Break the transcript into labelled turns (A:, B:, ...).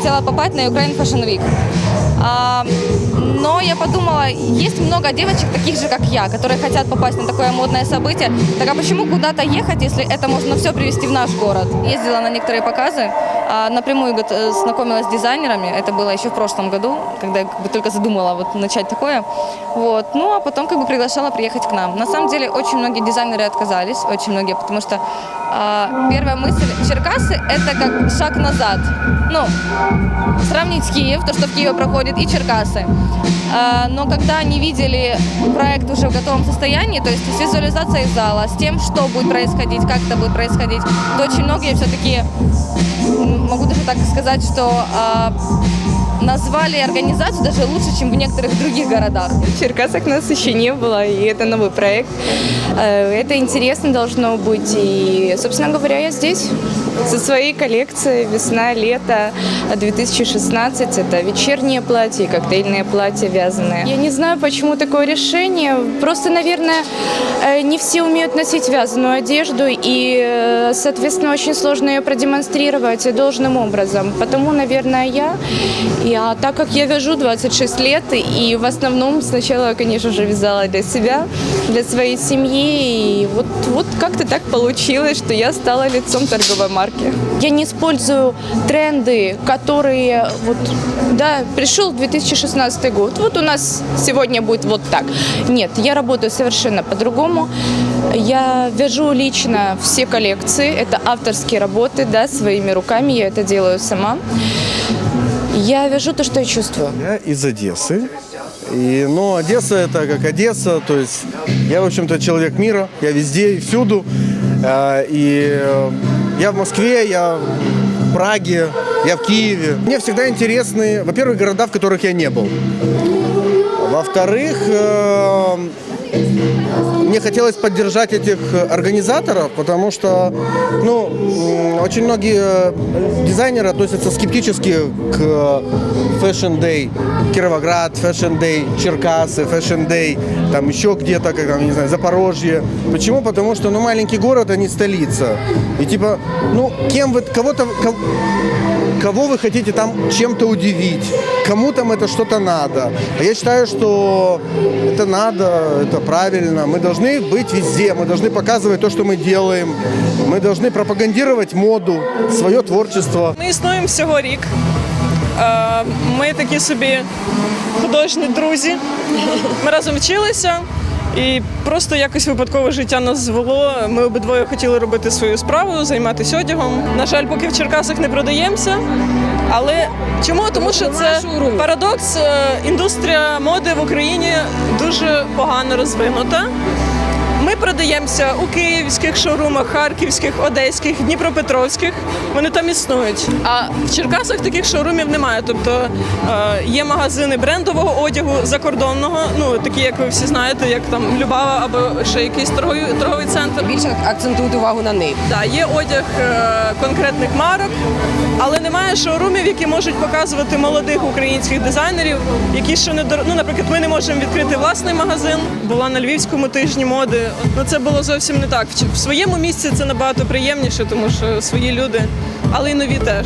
A: хотела попасть на Ukraine Fashion Week. А, но я подумала, есть много девочек, таких же, как я, которые хотят попасть на такое модное событие. Так а почему куда-то ехать, если это можно все привезти в наш город? Ездила на некоторые показы, а, напрямую э, знакомилась с дизайнерами. Это было еще в прошлом году, когда я как бы только задумала вот начать такое. Вот. Ну, а потом как бы приглашала приехать к нам. На самом деле, очень многие дизайнеры отказались, очень многие, потому что а, первая мысль Черкасы – это как шаг назад. Ну, сравнить Киев, то, что в Киеве проходит, и Черкасы. А, Но когда они видели проект уже в готовом состоянии, то есть с визуализацией зала, с тем, что будет происходить, как это будет происходить, то очень многие все-таки, могу даже так сказать, что а, назвали организацию даже лучше, чем в некоторых других городах.
B: В Черкасах нас еще не было, и это новый проект. Э, Это интересно должно быть. И, собственно говоря, я здесь со своей коллекцией весна-лето 2016. Это вечернее платье, коктейльное платье вязаное. Я не знаю, почему такое решение. Просто, наверное, э, не все умеют носить вязаную одежду, и, э, соответственно, очень сложно ее продемонстрировать должным образом. Потому, наверное, я. И, а так как я вяжу 26 лет, и в основном сначала, конечно же, вязала для себя, для своей семьи, и вот, вот как-то так получилось, что я стала лицом торговой марки. Я не использую тренды, которые вот, да, пришел 2016 год, вот у нас сегодня будет вот так. Нет, я работаю совершенно по-другому. Я вяжу лично все коллекции, это авторские работы, да, своими руками, я это делаю сама. Я вяжу то, что я чувствую.
C: Я из Одессы. И, ну, Одесса это как Одесса, то есть я, в общем-то, человек мира, я везде и всюду. А, И э, я в Москве, я в Праге, я в Киеве. Мне всегда интересны, во-первых, города, в которых я не был. Во-вторых, э, мне хотелось поддержать этих организаторов, потому что, ну, очень многие дизайнеры относятся скептически к Fashion Day Кировоград, Fashion Day Черкасы, Fashion Day, там еще где-то, как там, не знаю, Запорожье. Почему? Потому что, ну, маленький город, а не столица. И типа, ну, кем вы, кого-то, ко- кого вы хотите там чем-то удивить, кому там это что-то надо. А я считаю, что это надо, это правильно. Мы должны быть везде, мы должны показывать то, что мы делаем, мы должны пропагандировать моду, свое творчество.
D: Ми існуємо всього рік. Е, Ми такі собі художні друзі. Ми разом вчилися. І просто якось випадкове життя нас звело. Ми обидвоє хотіли робити свою справу, займатися одягом. На жаль, поки в Черкасах не продаємося. Але чому? Тому що це парадокс. Е, Індустрія моди в Україні дуже погано розвинута. Ми продаємося у київських шоурумах, харківських, одеських, дніпропетровських. Вони там існують. А в Черкасах таких шоурумів немає. Тобто е, є магазини брендового одягу закордонного, ну такі, як ви всі знаєте, як там Любава або ще якийсь торговий, торговий центр.
E: більше акцентують увагу на них.
D: Да, є одяг е, конкретних марок, але немає шоурумів, які можуть показувати молодих українських дизайнерів, які ще не. Ну, наприклад, ми не можемо відкрити власний магазин. Була на львівському тижні моди. Ну це було зовсім не так. В- В своєму місці це набагато приємніше, тому що свої люди, але й нові теж.